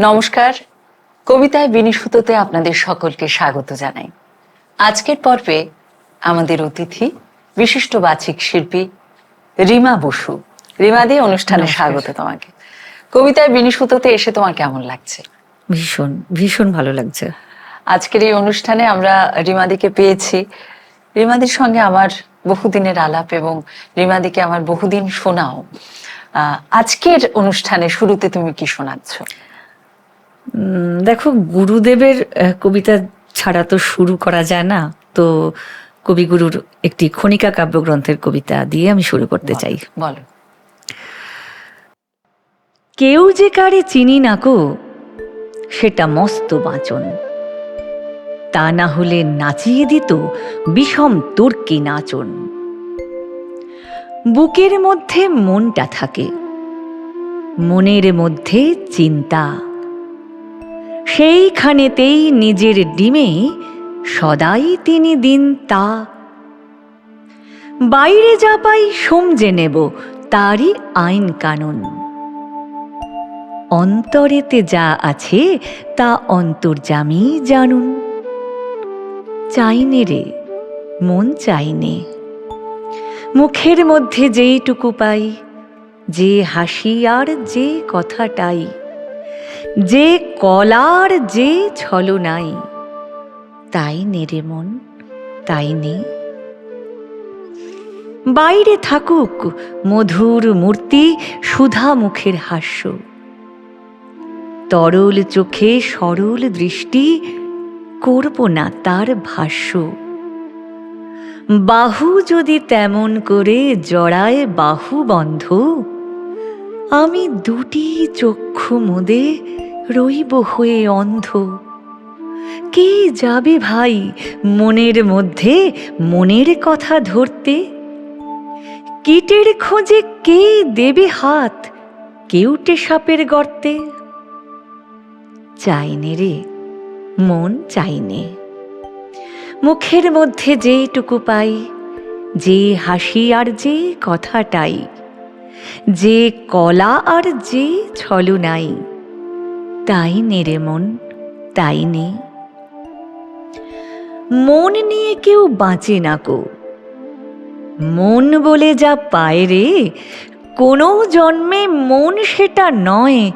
নমস্কার। কবিতায় বিনিশুততে আপনাদের সকলকে স্বাগত জানাই। আজকের পর্বে আমাদের অতিথি বিশিষ্ট বাচিক শিল্পী রিমা বসু। রিমা দিয়ে অনুষ্ঠানে স্বাগত তোমাকে। কবিতায় বিনিশুততে এসে তোমার কেমন লাগছে? ভীষণ ভীষণ ভালো লাগছে। আজকের এই অনুষ্ঠানে আমরা রিমাদিকে পেয়েছি। রিমাদির সঙ্গে আমার বহুদিনের আলাপ এবং রিমাদিকে আমার বহুদিন শোনাও। আহ, আজকের অনুষ্ঠানে শুরুতে তুমি কি শোনাচ্ছ? দেখো গুরুদেবের কবিতা ছাড়া তো শুরু করা যায় না। তো কবিগুরুর একটি খনিকা কাব্যগ্রন্থের কবিতা দিয়ে আমি শুরু করতে চাই। বলো কেউ যে কারে চিনি না কো সেটা মস্ত বাঁচন। তা না হলে নাচিয়ে দিত বিষম তুর্কি নাচন। বুকের মধ্যে মনটা থাকে মনের মধ্যে চিন্তা। সেইখানেতেই নিজের ডিমে সদাই তিনি দিন তা। বাইরে যা পাই সমঝে নেব, তারই আইন কানুন। অন্তরেতে যা আছে, তা অন্তর্জামী জানুন। চাইনে রে, মন চাইনে। মুখের মধ্যে যেইটুকু পাই, যে হাসি আর যে কথাটাই। যে কলার যে ছলনাই তাই নেরে মন, তাই নে বাইরে থাকুক মধুর মূর্তি, সুধা মুখের হাস্য। তরল চোখে সরল দৃষ্টি, করব না তার ভাষ্য। বাহু যদি তেমন করে জড়ায় বাহু বন্ধ আমি দুটি চক্ষু মুদে রইব হয়ে অন্ধ। কে যাবে ভাই মনের মধ্যে মনের কথা ধরতে? কীটের খোঁজে কে দেবে হাত কেউটে সাপের গর্তে? চাইনে রে, মন চাইনে। মুখের মধ্যে যেটুকু পাই, যে হাসি আর যে কথাটাই, যে কলা আর যে ছলনাই। তাই নে রে মন, তাই নেই মন নিয়ে কেউ বাঁচে না কো মন বলে যা পায় রে, কোনো জন্মে মন সেটা নয়,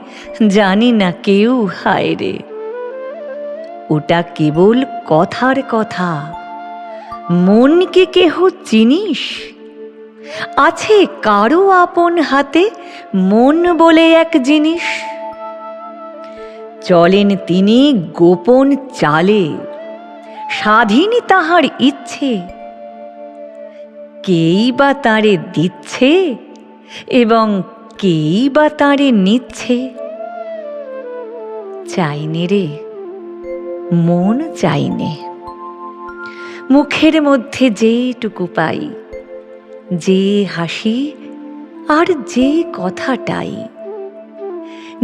জানি না কেউ হায় রে। ওটা কেবল কথার কথা। মনকে কেহ চিনিস? আছে কারও আপন হাতে মন বলে এক জিনিস। চলেন তিনি গোপন চালে। স্বাধীন তাহার ইচ্ছে। কেই বা তারে দিচ্ছে এবং কেই বা তারে নিচ্ছে? চাইনে রে, মন চাইনে মুখের মধ্যে যেটুকু পাই, যে হাসি আর যে কথাটাই।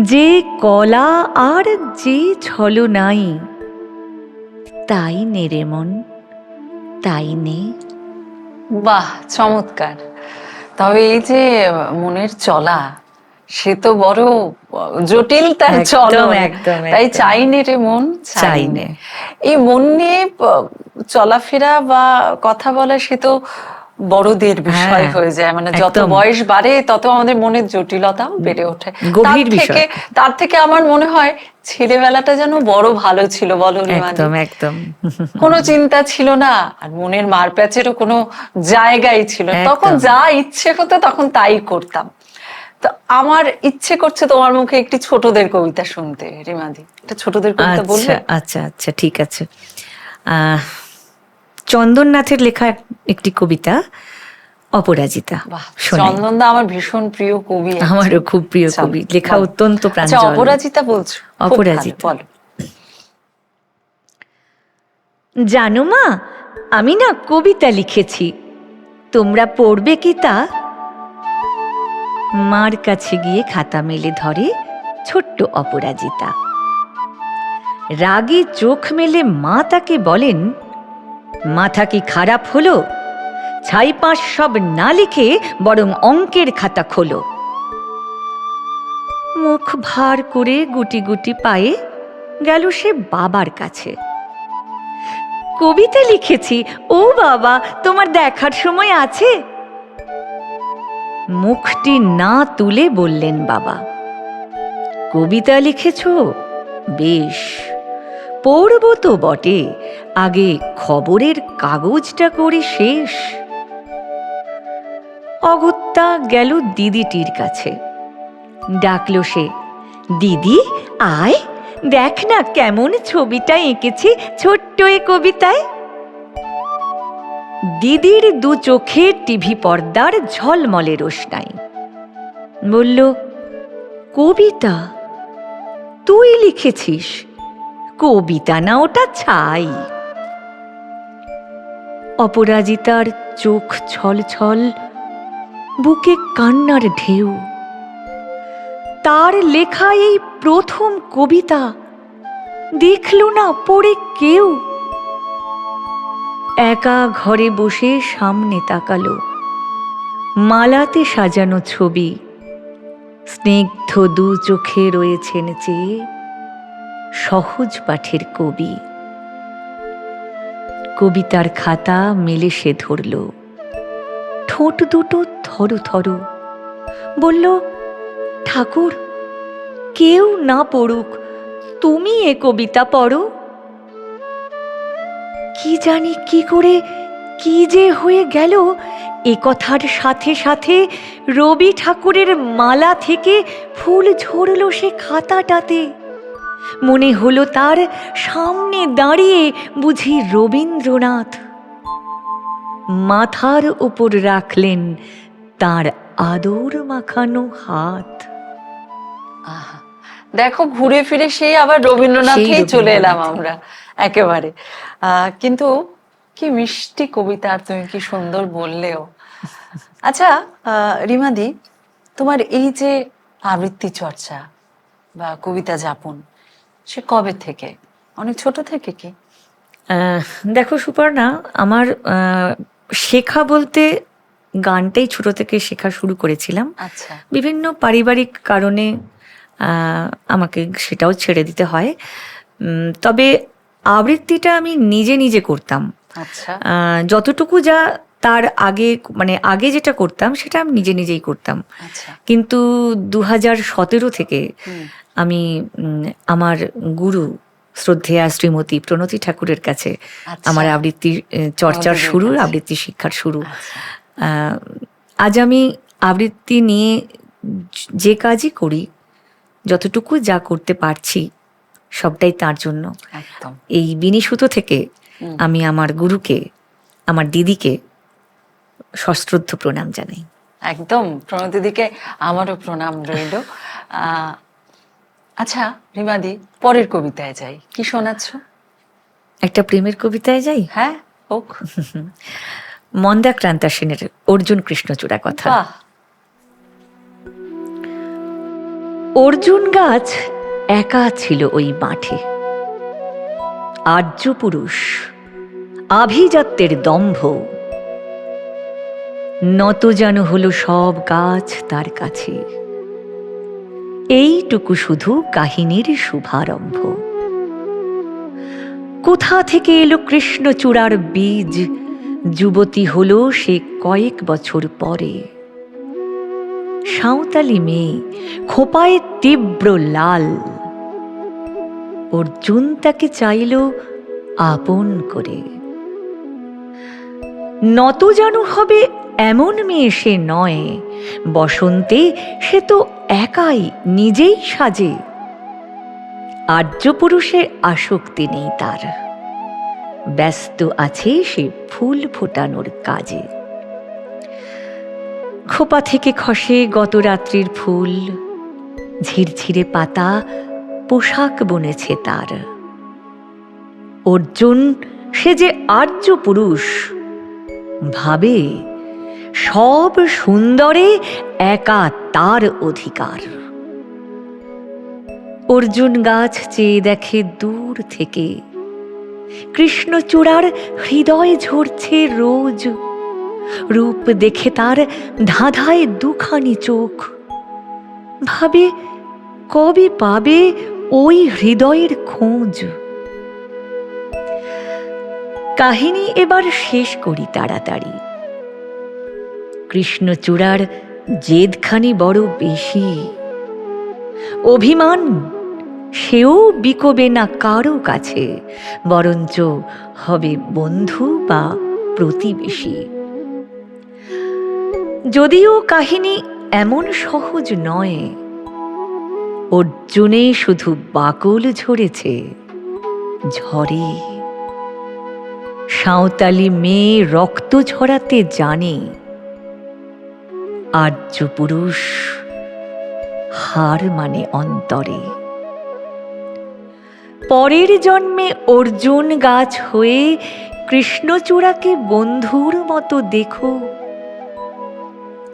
যে কলা আর যে ছলনাই তাই নে রে মন তাই নে বাহ চমৎকার তবে এই যে মনের চলা সে তো বড় জটিল তার একদম, তাই একদম। চাইনে রে মন চাই চাইনে। এই মন নিয়ে চলাফেরা বা কথা বলা সে তো বড়দের বিষয় হ্যাঁ, হয়ে যায়। মানে যত বয়স বাড়ে তত আমাদের মনের জটিলতা বেড়ে ওঠে। গভীর তার বিষয়। থেকে তার থেকে আমার মনে হয় ছেলেবেলাটা যেন বড় ভালো ছিল বলো? একদম একদম। কোনো চিন্তা ছিল না আর মনের মারপ্যাচেরও কোনো জায়গাই ছিল তখন যা ইচ্ছে হতো তখন তাই করতাম। তো আমার ইচ্ছে করছে তোমার মুখে একটি ছোটদের কবিতা শুনতে রিমাদি। একটা ছোটদের কবিতা বলবে আচ্ছা আচ্ছা আচ্ছা ঠিক আছে। আহ, চন্দননাথের লেখা একটি কবিতা অপরাজিতা। চন্দনদা আমার ভীষণ প্রিয় কবি। আমারও খুব প্রিয় কবি। লেখা অত্যন্ত আচ্ছা প্রাঞ্জল। অপরাজিতা বলছো? অপরাজিতা। জানো মা আমি না কবিতা লিখেছি। তোমরা পড়বে কি তা? মার কাছে গিয়ে খাতা মেলে ধরে ছোট্ট অপরাজিতা। রাগে চোখ মেলে মা তাকে বলেন মাথা কি খারাপ হলো? ছাই পাঁচ সব না লিখে বরং অঙ্কের খাতা খোলো। মুখ ভার করে গুটি গুটি পায়ে গেল সে বাবার কাছে। কবিতা লিখেছি, ও বাবা, তোমার দেখার সময় আছে? মুখটি না তুলে বললেন বাবা। কবিতা লিখেছ? বেশ। পড়ব তো বটে। আগে খবরের কাগজটা করি শেষ। অগত্যা গেল দিদিটির কাছে। ডাকল সে, দিদি, আয়, দেখ না কেমন ছবিটা এঁকেছি ছোট্ট এ কবিতায়। দিদির দু চোখে টিভি পর্দার ঝলমলে রোশনাই। বলল, কবিতা, তুই লিখেছিস? কবিতা না ওটা ছাই। অপরাজিতার চোখ ছল ছল বুকে কান্নার ঢেউ। তার লেখা এই প্রথম কবিতা দেখল না পড়ে কেউ। একা ঘরে বসে সামনে তাকালো, মালাতে সাজানো ছবি, স্নিগ্ধ দু চোখে রয়েছেন চেয়ে সহজ পাঠের কবি। কবিতার খাতা মেলে সে ধরল। ঠোঁট দুটো থরো থরো। বলল, ঠাকুর, কেউ না পড়ুক, তুমি এ কবিতা পড়ো। কি জানি কি করে, কি যে হয়ে গেল, এ কথার সাথে সাথে রবি ঠাকুরের মালা থেকে ফুল ঝরল সে খাতাটাতে। মনে হলো তার সামনে দাঁড়িয়ে বুঝি রবীন্দ্রনাথ। মাথার উপর রাখলেন তার আদর মাখানো হাত। আহা দেখো ঘুরে ফিরে সেই আবার রবীন্দ্রনাথেই চলে এলাম আমরা একেবারে। আহ, কিন্তু কি মিষ্টি কবিতা আর তুমি কি সুন্দর বললেও। আচ্ছা আহ, রিমাদি তোমার এই যে আবৃত্তি চর্চা বা কবিতা যাপন সে কবে থেকে? অনেক ছোট থেকে কি? দেখো সুপর্ণা আমার শেখা বলতে গানটাই ছোট থেকে শেখা শুরু করেছিলাম। আচ্ছা। বিভিন্ন পারিবারিক কারণে আমাকে সেটাও ছেড়ে দিতে হয়। তবে আবৃত্তিটা আমি নিজে নিজে করতাম। আচ্ছা। যতটুকু যা তার আগে মানে আগে যেটা করতাম সেটা আমি নিজে নিজেই করতাম। আচ্ছা। কিন্তু দু হাজার সতেরো থেকে আমি আমার গুরু শ্রদ্ধেয়া শ্রীমতী প্রণতি ঠাকুরের কাছে আচ্ছা। আমার আবৃত্তি চর্চার শুরু আবৃত্তি শিক্ষার শুরু। আচ্ছা। আজ আমি আবৃত্তি নিয়ে যে কাজই করি যতটুকু যা করতে পারছি সবটাই তার জন্য। এই বিনিসুতো থেকে আমি আমার গুরুকে আমার দিদিকে সশ্রদ্ধ প্রণাম জানাই। একদম। প্রণতি দিকে আমারও প্রণাম রইল। আচ্ছা রিমাদি পরের কবিতায় যাই। কি শোনাচ্ছ? একটা প্রেমের কবিতায় যাই? হ্যাঁ হোক। মন্দাক্রান্তা সেনের অর্জুন কৃষ্ণচূড়া কথা। অর্জুন গাছ একা ছিল ওই মাঠে। আর্য পুরুষ আভিজাত্যের দম্ভ। নত যেন হলো সব গাছ তার কাছে। এইটুকু শুধু কাহিনীর শুভারম্ভ। কোথা থেকে এলো কৃষ্ণচূড়ার বীজ? যুবতী হল সে কয়েক বছর পরে। সাঁওতালি মেয়ে, খোপায় তীব্র লাল। অর্জুন তাকে চাইল আপন করে। নত জানু হবে এমন মেয়ে সে নয়, বসন্তে সে তো একাই নিজেই সাজে। আর্যপুরুষের আসক্তি নেই তার। ব্যস্ত আছে সে ফুল ফোটানোর কাজে। খোপা থেকে খসে গত রাত্রির ফুল। ঝিরঝিরে পাতা পোশাক বনেছে তার। অর্জুন, সে যে আর্য পুরুষ ভাবে সব সুন্দরে একা তার অধিকার। অর্জুন গাছ চেয়ে দেখে দূর থেকে। কৃষ্ণচূড়ার হৃদয় ঝরছে রোজ। রূপ দেখে তার ধাঁধায় দুখানি চোখ। ভাবে, কবে পাবে ওই হৃদয়ের খোঁজ? কাহিনী এবার শেষ করি তাড়াতাড়ি। কৃষ্ণচূড়ার জেদখানি বড় বেশি। অভিমান, সেও বিকবে না কারও কাছে, বরঞ্চ হবে বন্ধু বা প্রতিবেশী। যদিও কাহিনী এমন সহজ নয়, অর্জুনে শুধু বাকল ঝরেছে ঝরে সাঁওতালি মেয়ে রক্ত ঝরাতে জানে আর্য পুরুষ, হার মানে অন্তরে। পরের জন্মে অর্জুন গাছ হয়ে কৃষ্ণচূড়াকে বন্ধুর মতো দেখো।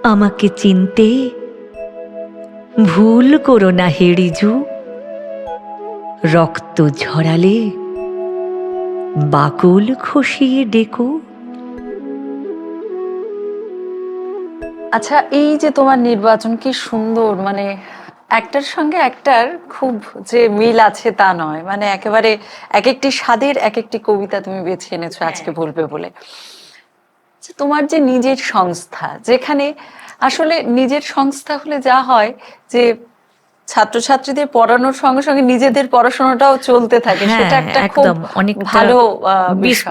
আমাকে চিনতে ভুল করো না হেড়িজু রক্ত ঝরালে বাকুল খসিয়ে ডেকো। আচ্ছা এই যে তোমার নির্বাচন কি সুন্দর মানে একটার সঙ্গে একটার খুব যে মিল আছে তা নয়। মানে একেবারে এক একটি স্বাদের এক একটি কবিতা তুমি বেছে এনেছো আজকে বলবে বলে। আচ্ছা, তোমার যে নিজের সংস্থা যেখানে আসলে নিজের সংস্থা হলে যা হয় যে ছাত্রছাত্রীদের পড়ানোর সঙ্গে সঙ্গে নিজেদের পড়াশোনাটাও চলতে থাকে। হ্যাঁ, সেটা একটা খুব একদম অনেকটা ভালো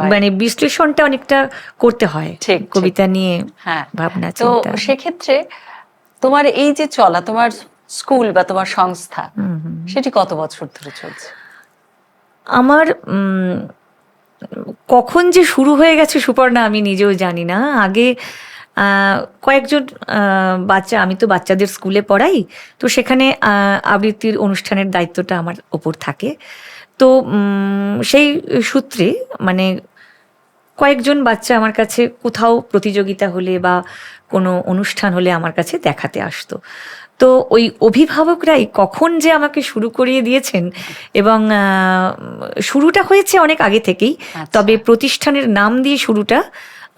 মানে বিশ্লেষণটা অনেকটা করতে হয়। কবিতা নিয়ে হ্যাঁ। ভাবনা তো সেক্ষেত্রে তোমার এই যে চলা তোমার স্কুল বা তোমার সংস্থা। সেটি কত বছর ধরে চলছে? আমার উম, কখন যে শুরু হয়ে গেছে সুপর্ণা আমি নিজেও জানি না। আগে কয়েকজন বাচ্চা আমি তো বাচ্চাদের স্কুলে পড়াই তো সেখানে আবৃত্তির অনুষ্ঠানের দায়িত্বটা আমার ওপর থাকে তো সেই সূত্রে মানে কয়েকজন বাচ্চা আমার কাছে কোথাও প্রতিযোগিতা হলে বা কোনো অনুষ্ঠান হলে আমার কাছে দেখাতে আসতো তো ওই অভিভাবকরাই কখন যে আমাকে শুরু করিয়ে দিয়েছেন এবং শুরুটা হয়েছে অনেক আগে থেকেই আচ্ছা। তবে প্রতিষ্ঠানের নাম দিয়ে শুরুটা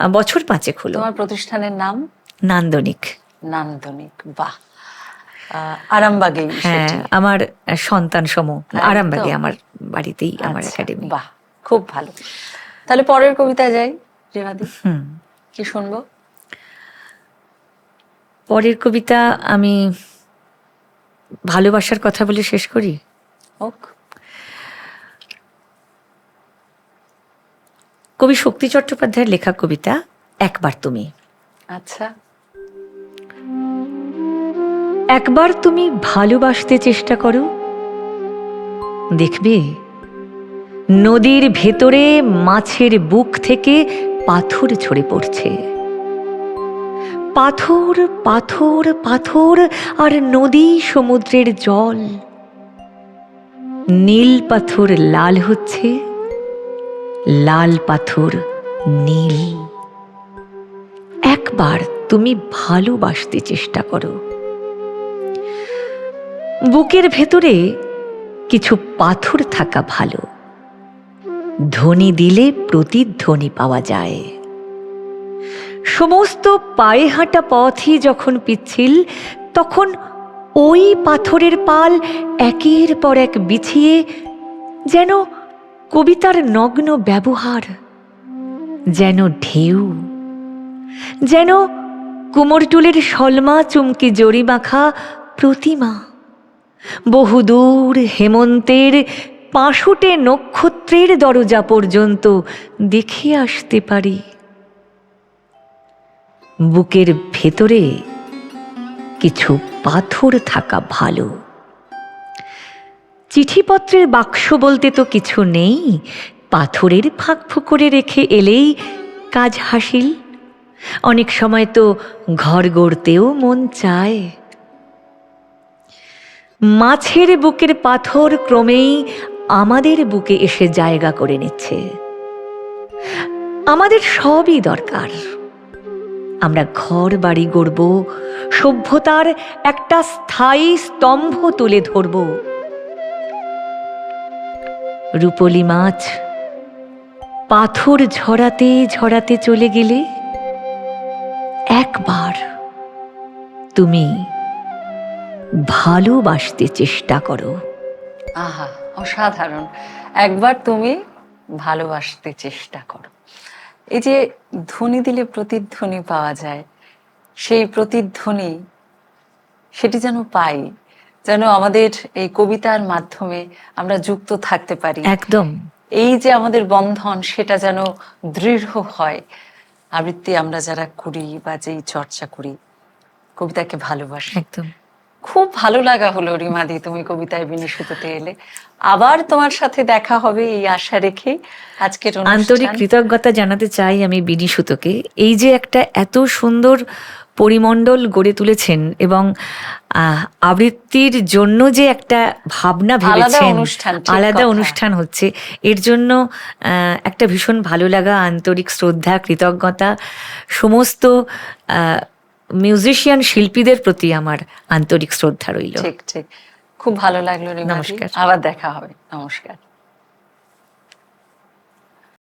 বছর পাঁচেক হলো। তোমার প্রতিষ্ঠানের নাম? নান্দনিক। নান্দনিক বাহ। আরামবাগে হ্যাঁ আমার সন্তান সম আরামবাগে আমার বাড়িতেই আমার আচ্ছা, একাডেমি বাহ খুব ভালো। তাহলে পরের কবিতা যাই রেবাদি। হুম। কি শুনব? পরের কবিতা আমি ভালোবাসার কথা বলে শেষ করি? হোক। কবি শক্তি চট্টোপাধ্যায়ের লেখা কবিতা একবার তুমি। আচ্ছা। একবার তুমি ভালোবাসতে চেষ্টা করো দেখবে নদীর ভেতরে মাছের বুক থেকে পাথর ঝরে পড়ছে। পাথর পাথর পাথর আর নদী সমুদ্রের জল। নীল পাথর লাল হচ্ছে। লাল পাথর, নীল। একবার তুমি ভালোবাসতে চেষ্টা করো। বুকের ভেতরে কিছু পাথর থাকা ভালো। ধ্বনি দিলে প্রতিধ্বনি পাওয়া যায়। সমস্ত পায়ে হাঁটা পথই যখন পিচ্ছিল, তখন ওই পাথরের পাল একের পর এক বিছিয়ে যেন কবিতার নগ্ন ব্যবহার, যেন ঢেউ, যেন কুমোরটুলের সলমা চুমকি জড়ি মাখা প্রতিমা, বহুদূর হেমন্তের পাশুটে নক্ষত্রের দরজা পর্যন্ত দেখে আসতে পারি। বুকের ভেতরে কিছু পাথর থাকা ভালো। চিঠিপত্রের বাক্স বলতে তো কিছু নেই। পাথরের ফাঁক ফুকরে রেখে এলেই কাজ হাসিল। অনেক সময় তো ঘর গড়তেও মন চায়। মাছের বুকের পাথর ক্রমেই আমাদের বুকে এসে জায়গা করে নিচ্ছে। আমাদের সবই দরকার। আমরা ঘর বাড়ি গড়ব, সভ্যতার একটা স্থায়ী স্তম্ভ তুলে ধরব। রূপলি মাছ, পাথর ঝরাতে ঝরাতে চলে গেলে একবার তুমি ভালোবাসতে চেষ্টা করো। আহা, অসাধারণ। একবার তুমি ভালোবাসতে চেষ্টা করো। এই যে ধ্বনি দিলে প্রতিধ্বনি পাওয়া যায়, সেই প্রতিধ্বনি সেটি যেন পাই। যেন আমাদের এই কবিতার মাধ্যমে আমরা যুক্ত থাকতে পারি। একদম। এই যে আমাদের বন্ধন সেটা যেন দৃঢ় হয়। আবৃত্তি আমরা যারা করি বা যেই চর্চা করি কবিতাকে ভালোবাসি। একদম। খুব ভালো লাগা হলো রিমাদি তুমি কবিতায় বিনিশুততে এলে। আবার তোমার সাথে দেখা হবে এই আশা রেখে আজকের আন্তরিক কৃতজ্ঞতা জানাতে চাই আমি বিনি সুতোকে এই যে একটা এত সুন্দর পরিমণ্ডল গড়ে তুলেছেন এবং আহ, আবৃত্তির জন্য যে একটা ভাবনা ভেবেছেন আলাদা অনুষ্ঠান হচ্ছে এর জন্য আহ, একটা ভীষণ ভালো লাগা আন্তরিক শ্রদ্ধা কৃতজ্ঞতা সমস্ত মিউজিশিয়ান শিল্পীদের প্রতি আমার আন্তরিক শ্রদ্ধা রইল। ঠিক ঠিক। খুব ভালো লাগল নমস্কার। আবার দেখা হবে। নমস্কার।